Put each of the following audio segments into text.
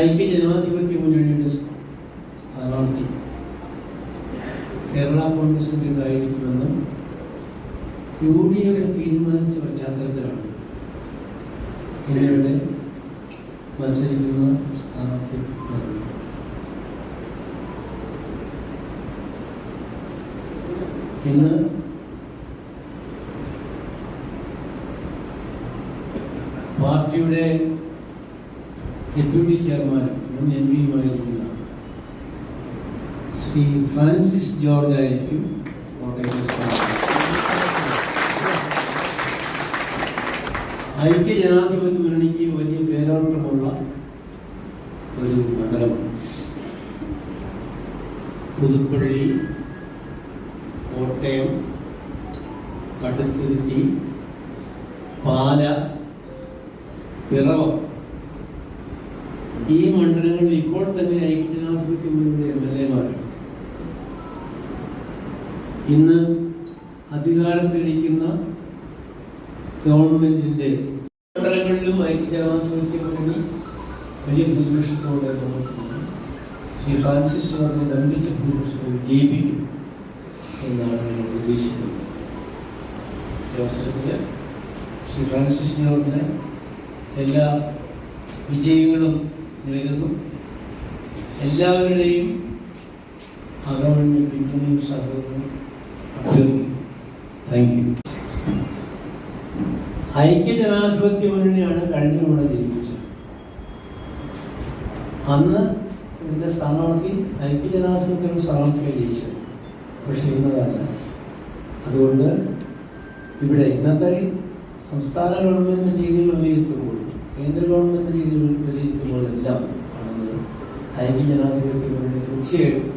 ഐക്യ ജനാധിപത്യ മുന്നണിയുടെ സ്ഥാനാർത്ഥി കേരള കോൺഗ്രസിന്റെതായിരിക്കുമെന്ന് യു ഡി എഫ് തീരുമാനിച്ച പശ്ചാത്തലത്തിലാണ് ഇന്നിവിടെ മത്സരിക്കുന്ന സ്ഥാനാർത്ഥി. ഇന്ന് പാർട്ടിയുടെ ഡെപ്യൂട്ടി ചെയർമാനും മുൻ എം പിയുമായിരിക്കുന്ന ശ്രീ ഫ്രാൻസിസ് ജോർജ് ആയിരിക്കും ഐക്യ ജനാധിപത്യ മുന്നണിക്ക് വലിയ പേരോട്ടമുള്ള ഒരു മണ്ഡലമാണ്. പുതുപ്പള്ളി കോട്ടയം കടുത്തുരുത്തി പാല പിറവം ഈ മണ്ഡലങ്ങളിൽ ഇപ്പോൾ തന്നെ ഐക്യജനാധിപത്യ മുന്നണിയുടെ എം എൽ എമാരാണ് ഇന്ന് അധികാരത്തിലിരിക്കുന്ന ഗവൺമെന്റിന്റെ മണ്ഡലങ്ങളിലും ഐക്യജനാധിപത്യ മുന്നണി വലിയ ഭൂരിപക്ഷത്തോടെ പോകും ശ്രീ ഫ്രാൻസിസ് പറഞ്ഞ ലംഘിച്ച ഭൂരിപക്ഷത്തെ വിജയിപ്പിക്കും എന്നാണ് ഞങ്ങൾ പ്രതീക്ഷിക്കുന്നത്. ഈ അവസരത്തിൽ ശ്രീ ഫ്രാൻസിസ് ജോർജിനെ എല്ലാ വിജയങ്ങളും നേരുന്നു. എല്ലാവരുടെയും അകമണ്യ പിന്തുണയും സഹകരണവും അഭ്യർത്ഥിക്കുന്നു. താങ്ക് യു ഐക്യജനാധിപത്യ മുന്നണിയാണ് കഴിഞ്ഞ തവണ ജയിപ്പിച്ചത്. അന്ന് ഇവിടുത്തെ സ്ഥാനാർത്ഥി ഐക്യജനാധിപത്യ സ്ഥാനാർത്ഥിയെ ജയിച്ചത്. പക്ഷെ ഇന്നതല്ല. അതുകൊണ്ട് ഇവിടെ ഇന്നത്തെ സംസ്ഥാന ഗവൺമെന്റ് ചെയ്തികൾ വിലയിരുത്തുമ്പോൾ കേന്ദ്ര ഗവൺമെന്റ് രീതിയിൽ വിലയിരുത്തുമ്പോഴെല്ലാം കാണുന്നത് ഐക്യ ജനാധിപത്യത്തിന് വേണ്ടി തീർച്ചയായിട്ടും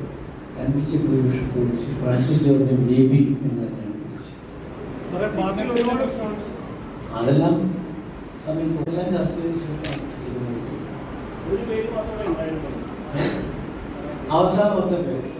അൻപിച്ച ഭൂരിപക്ഷത്തോട് ശ്രീ ഫ്രാൻസിസ് ജോർജിനെ വിജയിപ്പിക്കും എന്ന് തന്നെയാണ് പ്രതീക്ഷിക്കുന്നത് അതെല്ലാം സമയത്ത് എല്ലാം ചർച്ച ചെയ്ത അവസാനത്തെ പേര്.